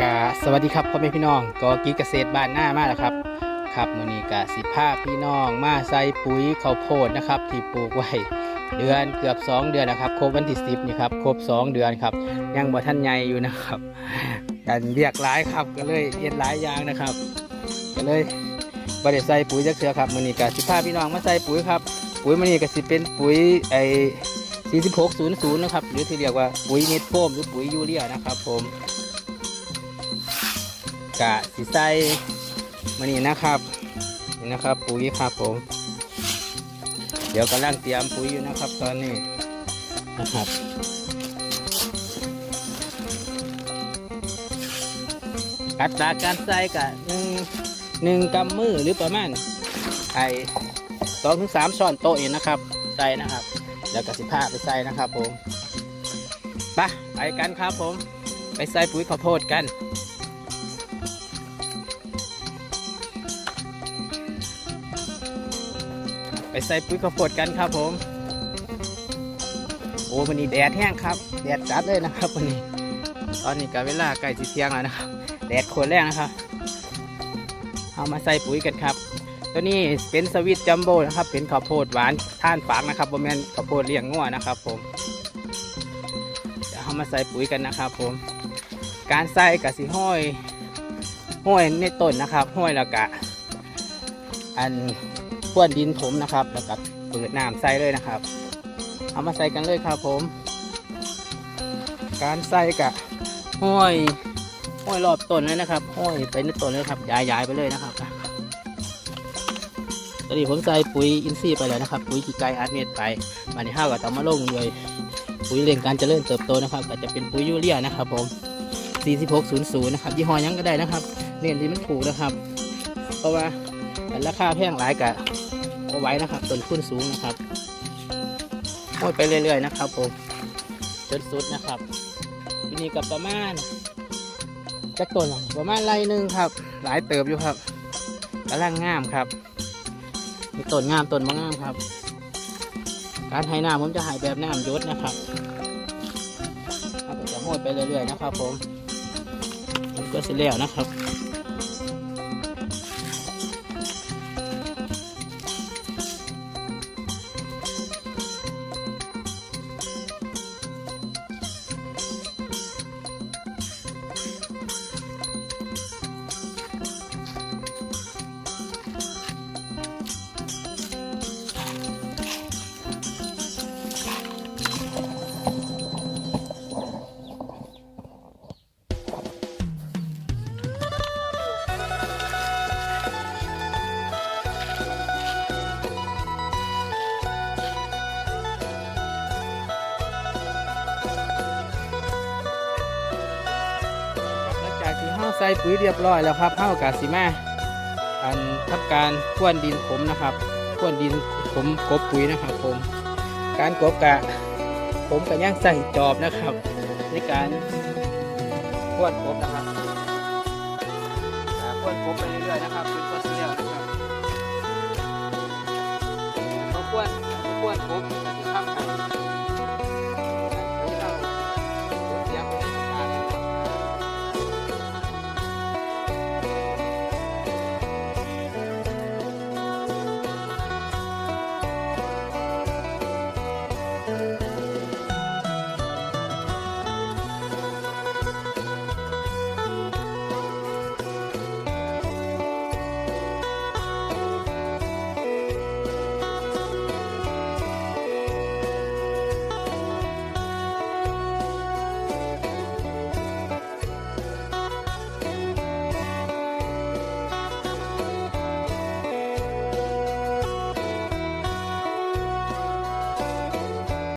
กาสวัสดีครับพ่อแม่พี่น้องก็กีเกษตรบ้านหน้ามาแล้วครับครับมือนี้กาสิพาพี่น้องมาใส่ปุ๋ยข้าวโพดนะครับ ที่ปลูกไว้เดือนเกือบ 2 เดือนนะครับครบวันที่10นี่ครับครบ 2 เดือนครับยังบ่ทันใหญ่อยู่นะครับกันเรียกหลายครับก็เลยเฮ็ดหลายอย่างนะครับก็เลยบ่ได้ใส่ปุ๋ยจักเทื่อครับมือนี้กาสิพาพี่น้องมาใส่ปุ๋ยครับปุ๋ยมือนี้ก็สิเป็นปุ๋ยไอ4600นะครับหรือที่เรียกว่าปุ๋ยเม็ดโฟมหรือปุ๋ยยูเรียนะครับผม กะสิใส่มานี่นะครับนี่นะครับปุ๋ยครับผมเดี๋ยวกำลังเตรียมปุ๋ยอยู่นะครับ ตอนนี้นะครับอัตราการใส่กะหนึ่งหนึ่งกำมือหรือประมาณไอสองถึงสามช้อนโต๊ะเองนะครับใส่นะครับ แล้วก็สิผ้าไปใส่นะครับผมไปไปกันครับผม ไปใส่ปุ๋ยข้าวโพดกัน ไปใส่ปุ๋ยข้าวโพดกันครับผม โอ้วันนี้แดดแห้งครับ แดดจัดเลยนะครับวันนี้ ตอนนี้ก็เวลาใกล้สิเที่ยงแล้วนะครับ แดดโคตรแรงนะครับ เอามาใส่ปุ๋ยกันครับ ตัวนี้เป็นสวิตจัมโบ้นะครับ เป็นข้าวโพดหวานท่านฝางนะครับบะแมนข้าวโพดเลี้ยงงัวนะครับ ผมเดี๋ยวเอามาใส่ปุ๋ยกันนะครับ ผม การใส่กับสีห้อยห้อยในต้นนะครับห้อยแล้วกะอัน พรวนดินผมนะครับแล้วก็เปิดน้ำใส่เลยนะครับ เอามาใส่กันเลยครับผม การใส่กะห้อยห้อยรอบต้นเลยนะครับห้อยไปในต้นเลยครับย้ายย้ายไปเลยนะครับตอนนี้ผมใส่ปุ๋ยอินทรีย์ไปแล้วนะครับ ปุ๋ยกีไกอาร์เมดไปมาในห้าวกับตามาลงเลยปุ๋ยเร่งการเจริญเติบโตนะครับก็จะเป็นปุ๋ยยูเรียนะครับ ผม 4600 นะครับยี่ห้อยังก็ได้นะครับ เน้นที่มันถูกนะครับ เพราะว่าราคาแพงหลายกะ เอาไว้นะครับต้นทุนสูงนะครับโอยไปเรื่อยๆนะครับผมจนสุดนะครับทีนี้กับประมาณจักต้นประมาณไรหนึ่งครับ หลายเติบอยู่ครับกำลังงามครับ มีต้นงามต้นมะงามครับ การให้น้ำผมจะให้แบบน้ำหยศนะครับจะโหดไปเรื่อยๆนะครับผมมันก็เสร็จแล้วนะครับ ส่ปุ๋ยเรียบร้อยแล้วครับเฮากาสิมาอันทำการพ่วนดินผมนะครับพ่วนดินผมกบปุ๋ยนะครับผม การกบกะผมก็ยังใส่จอบนะครับ ในการพ่วนกบนะครับอ่าพ่วนกบไปเรื่อยๆนะครับเป็นตัวเสี้ยวนะครับพ่วนพ่วนกบ